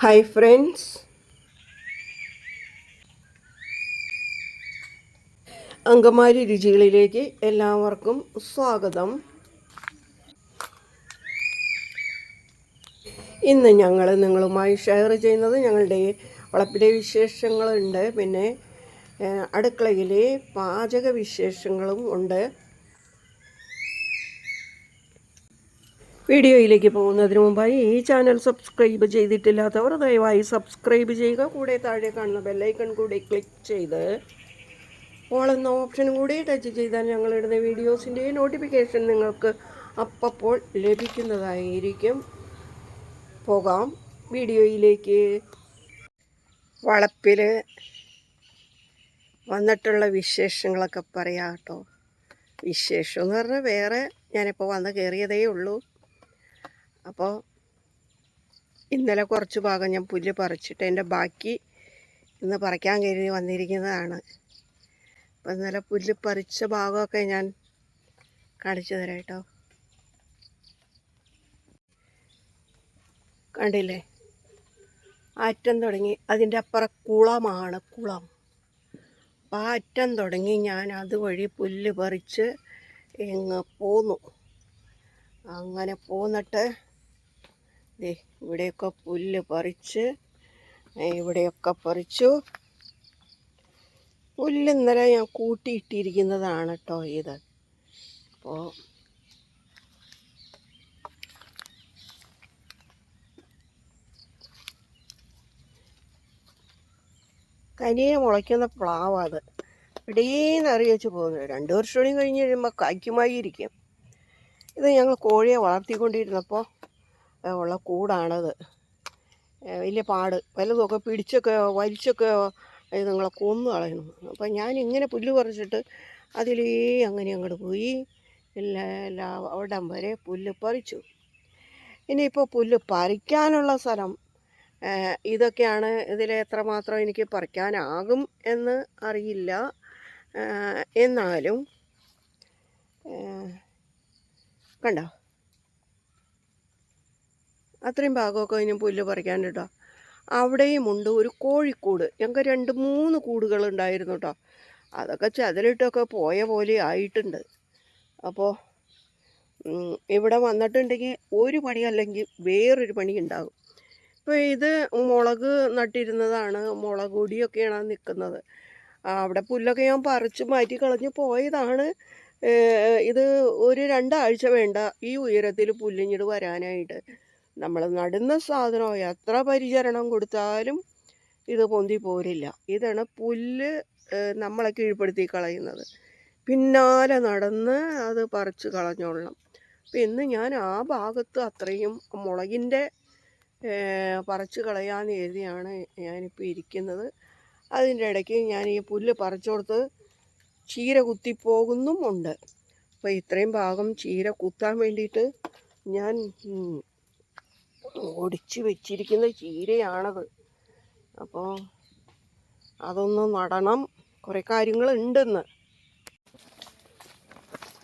Hi friends അങ്കമാരി രുചികളിലേക്ക് എല്ലാവർക്കും സ്വാഗതം. ഇന്ന് ഞങ്ങൾ നിങ്ങളുമായി ഷെയർ ചെയ്യുന്നത് ഞങ്ങളുടെ വളപ്പിലെ വിശേഷങ്ങളുണ്ട്. പിന്നെ അടുക്കളയിലെ പാചക വിശേഷങ്ങളും ഉണ്ട്. വീഡിയോയിലേക്ക് പോകുന്നതിന് മുമ്പായി ഈ ചാനൽ സബ്സ്ക്രൈബ് ചെയ്തിട്ടില്ലാത്തവർ ദയവായി സബ്സ്ക്രൈബ് ചെയ്യുക. കൂടെ താഴെ കാണുന്ന ബെല്ലൈക്കൺ കൂടി ക്ലിക്ക് ചെയ്ത് ഓൾ എന്ന ഓപ്ഷൻ കൂടി ടച്ച് ചെയ്താൽ ഞങ്ങളിടുന്ന വീഡിയോസിന്റെ നോട്ടിഫിക്കേഷൻ നിങ്ങൾക്ക് അപ്പോൾ ലഭിക്കുന്നതായിരിക്കും. പോകാം. വീഡിയോയിലേക്ക്. വളപ്പിൽ വന്നിട്ടുള്ള വിശേഷങ്ങളൊക്കെ പറയാം കേട്ടോ. വിശേഷം എന്ന് പറഞ്ഞാൽ വേറെ ഞാനിപ്പോൾ വന്ന് കയറിയതേ ഉള്ളൂ. അപ്പോൾ ഇന്നലെ കുറച്ച് ഭാഗം ഞാൻ പുല്ല് പറിച്ചിട്ട് എന്റെ ബാക്കി ഇന്ന് പറിക്കാൻ കരുതി വന്നിരിക്കുന്നതാണ്. അപ്പോൾ ഇന്നലെ പുല്ല് പറിച്ച ഭാഗമൊക്കെ ഞാൻ കാണിച്ചു തരാം കേട്ടോ. കണ്ടില്ലേ? അറ്റം തുടങ്ങി. അതിന്റെ അപ്പുറം കുളമാണ് കുളം. അപ്പോൾ ആ അറ്റം തുടങ്ങി ഞാൻ അതുവഴി പുല്ല് പറിച്ച് ഇങ്ങ് പോന്നു. അങ്ങനെ പോന്നിട്ട് ദേ ഇവിടെയൊക്കെ പുല്ല് പറിച്ച് ഇവിടെയൊക്കെ പറിച്ചു. പുല്ല് ഇന്നലെ ഞാൻ കൂട്ടിയിട്ടിരിക്കുന്നതാണ് കേട്ടോ ഇത്. അപ്പോൾ കനിയെ മുളയ്ക്കുന്ന പ്ലാവ് അത്. ഇടീന്ന് അറിയിച്ച് പോകുന്നത്. രണ്ട് വർഷം കൂടി കഴിഞ്ഞ് കഴിയുമ്പോൾ കായ്ക്കുമായിരിക്കും. ഇത് ഞങ്ങൾ കോഴിയെ വളർത്തിക്കൊണ്ടിരുന്നപ്പോൾ ഉള്ള കൂടാണത്. വലിയ പാട്. വലുതൊക്കെ പിടിച്ചൊക്കെ വലിച്ചൊക്കെ നിങ്ങളെ കൊന്നു കളയുന്നു. അപ്പം ഞാനിങ്ങനെ പുല്ല് പറിച്ചിട്ട് അതിലേ അങ്ങനെ അങ്ങോട്ട് പോയി. എല്ലാ എല്ലാ അവിടം വരെ പുല്ല് പറിച്ചു. ഇനിയിപ്പോൾ പുല്ല് പറിക്കാനുള്ള സ്ഥലം ഇതൊക്കെയാണ് ഇതിൽ എത്രമാത്രം എനിക്ക് പറിക്കാനാകും എന്ന് അറിയില്ല. എന്നാലും കണ്ടോ? അത്രയും ഭാഗമൊക്കെ അതിന് പുല്ല് പറിക്കാൻ അവിടെയും ഉണ്ട് ഒരു കോഴിക്കൂട്. ഞങ്ങൾക്ക് രണ്ട് മൂന്ന് കൂടുകൾ ഉണ്ടായിരുന്നു കേട്ടോ. അതൊക്കെ ചതിലിട്ടൊക്കെ പോയ പോലെ ആയിട്ടുണ്ട്. അപ്പോൾ ഇവിടെ വന്നിട്ടുണ്ടെങ്കിൽ ഒരു പണി അല്ലെങ്കിൽ വേറൊരു പണി ഉണ്ടാകും. ഇപ്പോൾ ഇത് മുളക് നട്ടിരുന്നതാണ്. മുളക് പൊടിയൊക്കെയാണ് നിൽക്കുന്നത്. അവിടെ പുല്ലൊക്കെ ഞാൻ പറിച്ച് മാറ്റി കളഞ്ഞ് പോയതാണ്. ഇത് ഒരു രണ്ടാഴ്ച വേണ്ട ഈ ഉയരത്തിൽ പുല്ലിഞ്ഞിട് വരാനായിട്ട്. നമ്മൾ നടുന്ന സാധനം എത്ര പരിചരണം കൊടുത്താലും ഇത് പൊന്തി പോരില്ല. ഇതാണ് പുല്ല് നമ്മളെ കീഴ്പ്പെടുത്തി കളയുന്നത്. പിന്നാലെ നടന്ന് അത് പറിച്ച് കളഞ്ഞോളണം. അപ്പം ഇന്ന് ഞാൻ ആ ഭാഗത്ത് അത്രയും മുളകിന്റെ പറിച്ച് കളയാമെന്ന് എഴുതിയാണ് ഞാനിപ്പോൾ ഇരിക്കുന്നത്. അതിന്റെ ഇടയ്ക്ക് ഞാൻ ഈ പുല്ല് പറിച്ചു കൊടുത്ത് ചീര കുത്തിപ്പോകുന്നും ഉണ്ട് അപ്പോൾ ഇത്രയും ഭാഗം ചീര കുത്താൻ വേണ്ടിയിട്ട് ഞാൻ ഒടിച്ച് വെച്ചിരിക്കുന്ന ചീരയാണത്. അപ്പോൾ അതൊന്ന് നടണം. കുറേ കാര്യങ്ങളുണ്ടെന്ന്.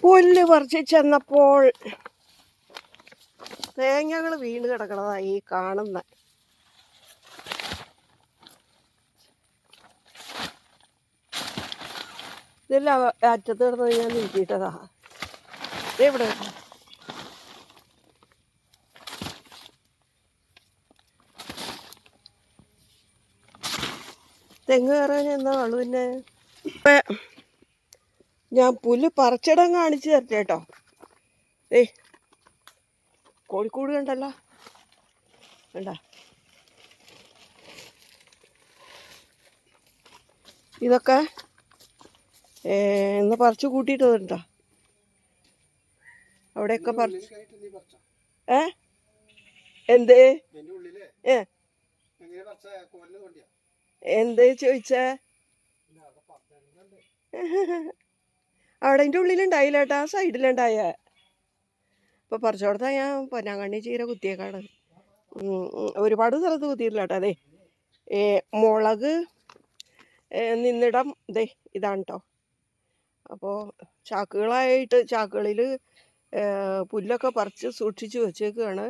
പുല്ല് പറിച്ച് ചെന്നപ്പോൾ തേങ്ങകൾ വീണ് കിടക്കണതായി കാണുന്ന. ഇതെല്ലാം അറ്റത്ത് കിടന്നത് ഞാൻ നീക്കിയിട്ടതാ ഇവിടെ. തെങ്ങ് കയറാൻ എന്നാ ആൾ പിന്നെ? ഞാൻ പുല്ല് പറിച്ചിടം കാണിച്ചു തരട്ടെ കേട്ടോ ഏ കോഴിക്കോട് കണ്ടല്ലോ. കണ്ട. ഇതൊക്കെ എന്നാ ഇന്ന് പറിച്ചു കൂട്ടിയിട്ടതുണ്ടോ അവിടെയൊക്കെ പറിച്ചു? ഏ? എന്തേ? ഏ? എന്തേ ചോദിച്ചേ? അവിടെ അതിന്റെ ഉള്ളിലുണ്ടായില്ല കേട്ടോ ആ സൈഡിലുണ്ടായ? ഇപ്പോൾ പറിച്ചോടത്താ ഞാൻ പൊന്നാങ്കണ്ണി ചീര കുത്തിയേക്കാണ്. ഒരുപാട് സ്ഥലത്ത് കുത്തിയിട്ടില്ല കേട്ടോ അതെ മുളക് നിന്നിടം ദേ ഇതാണ് കേട്ടോ അപ്പോൾ ചാക്കുകളായിട്ട് ചാക്കുകളിൽ പുല്ലൊക്കെ പറിച്ച് സൂക്ഷിച്ച് വെച്ചേക്കുകയാണ്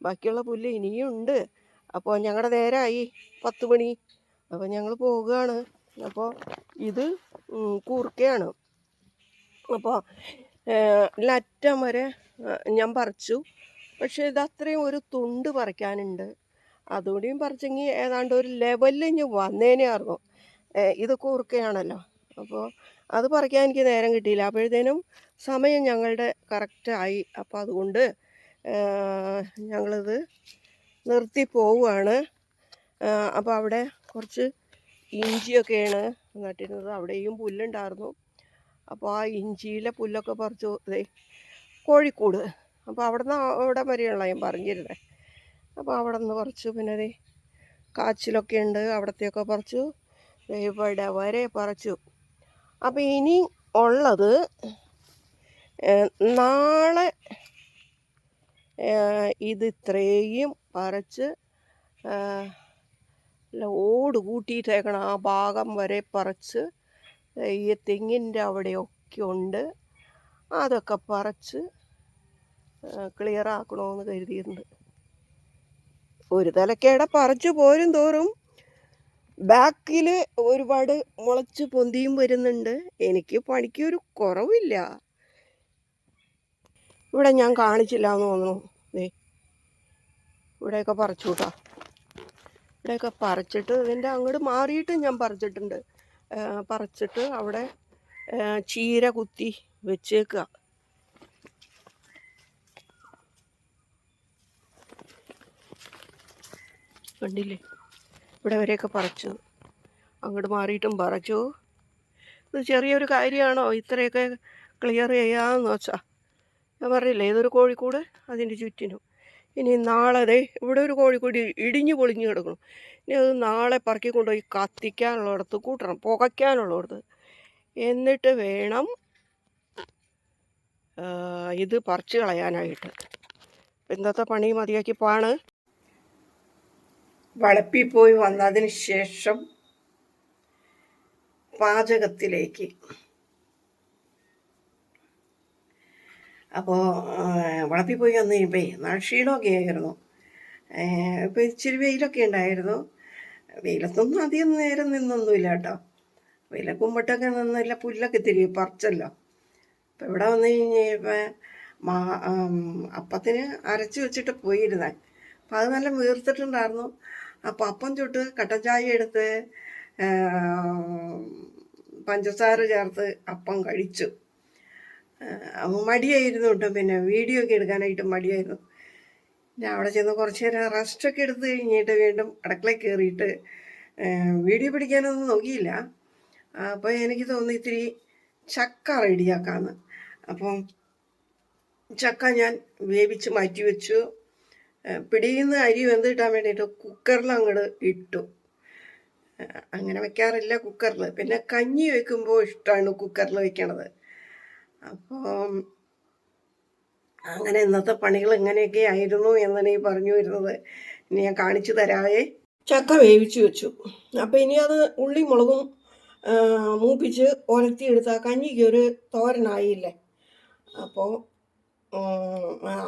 ബാക്കിയുള്ള പുല്ല് ഇനിയും ഉണ്ട്. അപ്പോൾ ഞങ്ങളുടെ നേരമായി പത്ത് മണി അപ്പോൾ ഞങ്ങൾ പോവുകയാണ് അപ്പോൾ ഇത് കൂർക്കയാണ്. അപ്പോൾ ലറ്റം വരെ ഞാൻ പറിച്ചു. പക്ഷേ ഇത് അത്രയും ഒരു തുണ്ട് പറിക്കാനുണ്ട്. അതുകൂടിയും പറിച്ചെങ്കിൽ ഏതാണ്ട് ഒരു ലെവലിൽ ഇനി വന്നേനെ ആയിരുന്നു ഇത് കൂർക്കയാണല്ലോ. അപ്പോൾ അത് പറിക്കാൻ എനിക്ക് നേരം കിട്ടിയില്ല. അപ്പോഴത്തേനും സമയം ഞങ്ങളുടെ കറക്റ്റായി അപ്പോൾ അതുകൊണ്ട് ഞങ്ങളിത് നിർത്തി പോവുകയാണ്. അപ്പോൾ അവിടെ കുറച്ച് ഇഞ്ചിയൊക്കെയാണ് നട്ടിരുന്നത്. അവിടെയും പുല്ലുണ്ടായിരുന്നു. അപ്പോൾ ആ ഇഞ്ചിയിലെ പുല്ലൊക്കെ പറിച്ചു ഇതേ കോഴിക്കൂട്. അപ്പോൾ അവിടെ നിന്ന് അവിടെ വരെയുള്ള ഞാൻ പറഞ്ഞിരുന്നത് അപ്പോൾ അവിടെ നിന്ന് പറിച്ചു. പിന്നെ അതേ കാച്ചിലൊക്കെ ഉണ്ട്. അവിടത്തെയൊക്കെ പറിച്ചു. ഇവിടെ വരെ പറിച്ചു. അപ്പോൾ ഇനി ഉള്ളത് നാളെ ഇത് ഇത്രയും പറിച്ച് ഏഹ്, ലോഡ് കൂട്ടിയിട്ടേക്കണം ആ ഭാഗം വരെ പറിച്ച് ഈ തെങ്ങിന്റെ അവിടെയൊക്കെ ഉണ്ട്. അതൊക്കെ പറിച്ച് ക്ലിയർ ആക്കണമെന്ന് കരുതിയിട്ടുണ്ട്. ഒരു തലക്കേടെ പറിച്ചു പോരും തോറും ബാക്കിൽ ഒരുപാട് മുളച്ച് പൊന്തിയും വരുന്നുണ്ട്. എനിക്ക് പണിക്ക് ഒരു കുറവില്ല. ഇവിടെ ഞാൻ കാണിച്ചില്ല എന്ന് തോന്നുന്നു ഇവിടെയൊക്കെ പറിച്ചു കേട്ടോ ഇവിടെയൊക്കെ പറിച്ചിട്ട് ഇതിന്റെ അങ്ങോട്ട് മാറിയിട്ട് ഞാൻ പറിച്ചിട്ടുണ്ട്. പറിച്ചിട്ട് അവിടെ ചീര കുത്തി വെച്ചേക്കുക. കണ്ടില്ലേ? ഇവിടെ വരെയൊക്കെ പറിച്ചു. അങ്ങോട്ട് മാറിയിട്ടും പറിച്ചു. ഇത് ചെറിയൊരു കാര്യമാണോ? ഇത്രയൊക്കെ ക്ലിയർ ചെയ്യാമെന്ന് വെച്ചാൽ ഞാൻ പറയില്ലേ ഇതൊരു കോഴിക്കൂട് അതിന്റെ ചുറ്റിനും. ഇനി നാളെ ദേ ഇവിടെ ഒരു കോഴിക്കൂട് ഇടിഞ്ഞു പൊളിഞ്ഞു കിടക്കണം ഇനി അത് നാളെ പറക്കി കൊണ്ടുപോയി കത്തിക്കാനുള്ളിടത്ത് കൂട്ടണം പുകയ്ക്കാനുള്ളിടത്ത്. എന്നിട്ട് വേണം ഇത് പറിച്ച് കളയാനായിട്ട്. ഇന്നത്തെ പണി മതിയാക്കി പാണ് വളപ്പി പോയി വന്നതിന് ശേഷം പാചകത്തിലേക്ക് അപ്പോൾ വളപ്പിൽ പോയി വന്ന് കഴിയുമ്പോൾ നല്ല ക്ഷീണമൊക്കെ ആയിരുന്നു. ഇപ്പോൾ ഇച്ചിരി വെയിലൊക്കെ ഉണ്ടായിരുന്നു. വെയിലത്തൊന്നും അധികം നേരം നിന്നൊന്നുമില്ല കേട്ടോ. വെയിലക്കുമ്പട്ടൊക്കെ നിന്നില്ല പുല്ലൊക്കെ തിരികെ പറിച്ചല്ലോ. അപ്പോൾ ഇവിടെ വന്നു കഴിഞ്ഞപ്പോൾ മാ അപ്പത്തിന് അരച്ച് വെച്ചിട്ട് പോയിരുന്നേ. അപ്പം അത് നല്ല വീർത്തിട്ടുണ്ടായിരുന്നു. അപ്പം അപ്പം ചുട്ട് കട്ടൻ ചായ എടുത്ത് പഞ്ചസാര ചേർത്ത് അപ്പം കഴിച്ചു. മടിയായിരുന്നു കേട്ടോ. പിന്നെ വീഡിയോ ഒക്കെ എടുക്കാനായിട്ട് മടിയായിരുന്നു. ഞാൻ അവിടെ ചെന്ന് കുറച്ച് നേരം റെസ്റ്റ് ഒക്കെ എടുത്ത് കഴിഞ്ഞിട്ട് വീണ്ടും അടുക്കളയിൽ കയറിയിട്ട് വീഡിയോ പിടിക്കാനൊന്നും നോക്കിയില്ല. അപ്പോൾ എനിക്ക് തോന്നി ഇത്തിരി ചക്ക റെഡിയാക്കാമെന്ന് അപ്പം ചക്ക ഞാൻ വേവിച്ച് മാറ്റി വെച്ചു. പിടിയുന്ന അരി വെന്തിട്ടാൻ വേണ്ടിയിട്ട് കുക്കറിൽ അങ്ങോട്ട് ഇട്ടു. അങ്ങനെ വെക്കാറില്ല കുക്കറിൽ പിന്നെ കഞ്ഞി വെക്കുമ്പോൾ ഇഷ്ടമാണ് കുക്കറിൽ വെക്കണത്. അപ്പം അങ്ങനെ ഇന്നത്തെ പണികൾ ഇങ്ങനെയൊക്കെ ആയിരുന്നു എന്നാണ് ഈ പറഞ്ഞു വരുന്നത്. ഇനി ഞാൻ കാണിച്ചു തരാവേ. ചക്ക വേവിച്ചു വെച്ചു. അപ്പം ഇനി അത് ഉള്ളി മുളകും മൂപ്പിച്ച് മൂപ്പിച്ച് എടുത്താൽ കഞ്ഞിക്ക് ഒരു തോരനായില്ലേ? അപ്പോൾ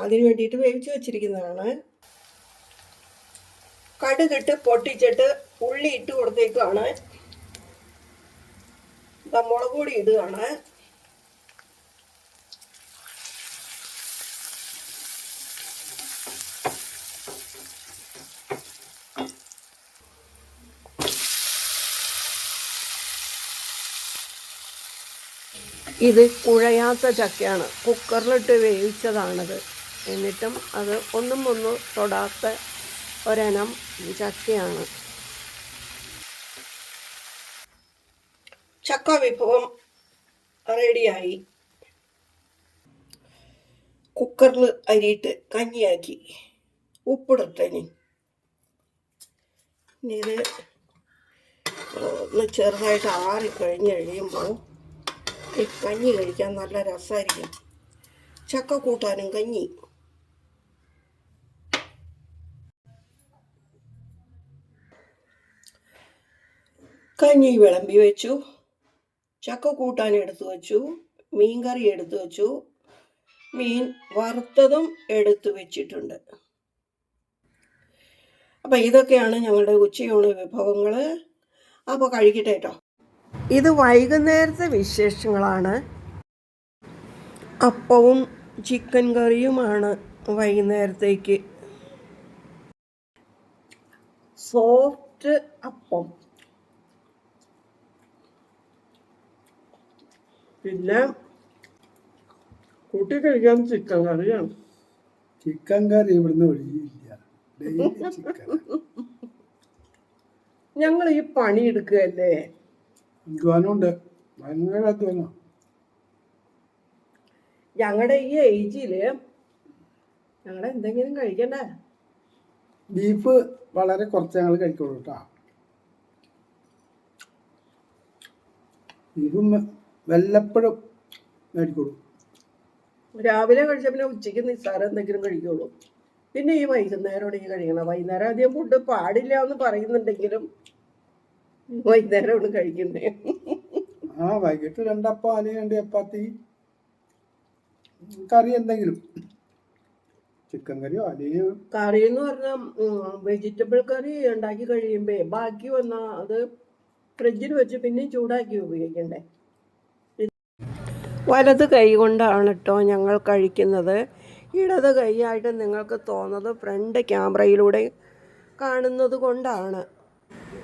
അതിന് വേണ്ടിയിട്ട് വേവിച്ചു വെച്ചിരിക്കുന്നതാണ്. കടുകിട്ട് പൊട്ടിച്ചിട്ട് ഉള്ളി ഇട്ട് കൊടുത്തേക്കാണ് മുളക് പൊടി ഇടുകയാണ് ഇത് കുഴയാത്ത ചക്കയാണ്. കുക്കറിലിട്ട് വേവിച്ചതാണത്. എന്നിട്ടും അത് ഒന്നും ഒന്നും തൊടാത്ത ഒരെനം ചക്കയാണ്. ചക്ക വിഭവം റെഡിയായി. കുക്കറിൽ അരിയിട്ട് കഞ്ഞിയാക്കി. ഉപ്പിടത്തനി ഇത് ഒന്ന് ചെറുതായിട്ട് ആറി കഴിഞ്ഞ് കഴിയുമ്പോൾ കഞ്ഞി കഴിക്കാൻ നല്ല രസമായിരിക്കും ചക്ക കൂട്ടാനും കഞ്ഞി. കഞ്ഞി വിളമ്പി വെച്ചു. ചക്ക കൂട്ടാൻ എടുത്തു വെച്ചു. മീൻ കറി എടുത്തു വെച്ചു. മീൻ വറുത്തതും എടുത്തു വെച്ചിട്ടുണ്ട്. അപ്പം ഇതൊക്കെയാണ് ഞങ്ങളുടെ ഉച്ചയൂണ് വിഭവങ്ങൾ അപ്പോൾ കഴിക്കട്ടെ കേട്ടോ ഇത് വൈകുന്നേരത്തെ വിശേഷങ്ങളാണ്. അപ്പവും ചിക്കൻ കറിയുമാണ് വൈകുന്നേരത്തേക്ക്. സോഫ്റ്റ് അപ്പം. പിന്നെ കൂട്ടി കഴിക്കാൻ ചിക്കൻ കറിയാണ്. ചിക്കൻ കറി ഇവിടുന്ന് ഒഴിയില്ല. ഞങ്ങൾ ഈ പണി എടുക്കുകയല്ലേ? അധ്വാനമുണ്ട് ഭയങ്കര അധ്വാനം ഞങ്ങളുടെ ഈ ഏജിൽ ഞങ്ങളെ എന്തെങ്കിലും കഴിക്കണ്ടേ? ബീഫ് വളരെ കുറച്ച് ഞങ്ങൾ കഴിക്കുള്ളൂ കേട്ടോ ബീഫും വല്ലപ്പോഴും മേടിക്കുള്ളൂ. രാവിലെ കഴിച്ച പിന്നെ ഉച്ചയ്ക്ക് നിസ്സാരം എന്തെങ്കിലും കഴിക്കുള്ളൂ. പിന്നെ ഈ വൈകുന്നേരമാണ് ഈ കഴിക്കണം. വൈകുന്നേരം അധികം ഫുഡ് പാടില്ല എന്ന് പറയുന്നുണ്ടെങ്കിലും വൈകുന്നേരമാണ് കഴിക്കുന്നത് ആ വൈകിട്ട് രണ്ടപ്പം അല്ലെങ്കിൽ രണ്ട് ചപ്പാത്തി കറി എന്തെങ്കിലും. ചിക്കൻ കറിയോ അല്ലെങ്കിൽ കറി എന്ന് പറഞ്ഞാൽ വെജിറ്റബിൾ കറി ഉണ്ടാക്കി കഴിയുമ്പേ ബാക്കി വന്നാൽ അത് ഫ്രിഡ്ജിൽ വെച്ച് പിന്നെ ചൂടാക്കി ഉപയോഗിക്കണ്ടേ. വലത് കൈ കൊണ്ടാണ് കേട്ടോ ഞങ്ങൾ കഴിക്കുന്നത്. ഇടത് കൈയായിട്ട് നിങ്ങൾക്ക് തോന്നുന്നത് ഫ്രണ്ട് ക്യാമറയിലൂടെ കാണുന്നത് കൊണ്ടാണ്.